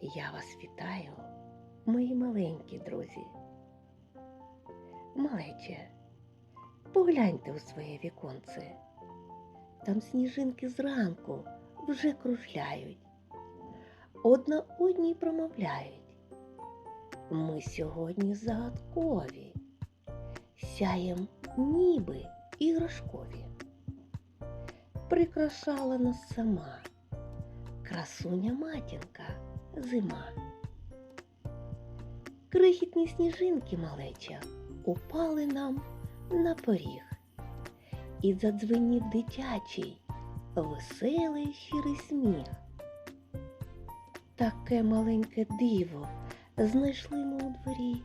Я вас вітаю, мої маленькі друзі. Малече, погляньте у своє віконце. Там сніжинки зранку вже кружляють. Одна одній промовляють. Ми сьогодні загадкові, сяєм ніби іграшкові. Прикрашала нас сама красуня матінка зима. Крихітні сніжинки малеча упали нам на поріг. І задзвенів дитячий, веселий щирий сміх. Таке маленьке диво знайшли ми у дворі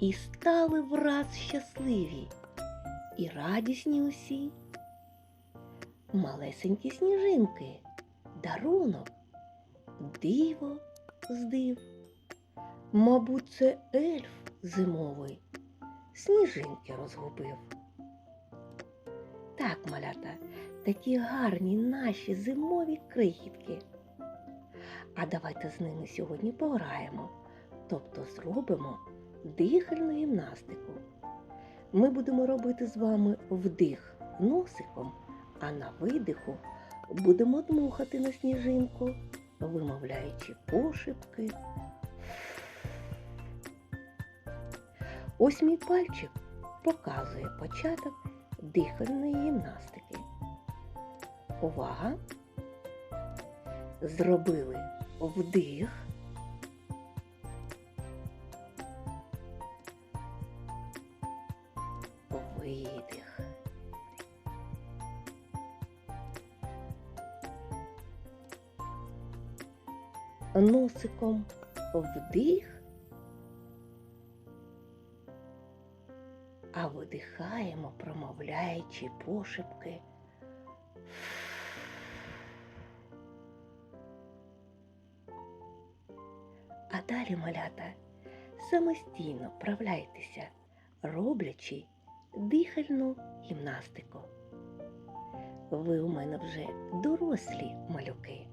і стали враз щасливі і радісні усі. Малесенькі сніжинки, дарунок, диво з див. Мабуть, це ельф зимовий сніжинки розгубив. Так, малята, такі гарні наші зимові крихітки. А давайте з ними сьогодні пограємо, тобто зробимо дихальну гімнастику. Ми будемо робити з вами вдих носиком, а на видиху будемо дмухати на сніжинку, вимовляючи пошепки. Ось мій пальчик показує початок дихальної гімнастики. Увага! Зробили вдих. Видих. Носиком вдих. а видихаємо, промовляючи пошепки. А далі, малята, самостійно вправляйтеся, роблячи дихальну гімнастику. Ви у мене вже дорослі малюки.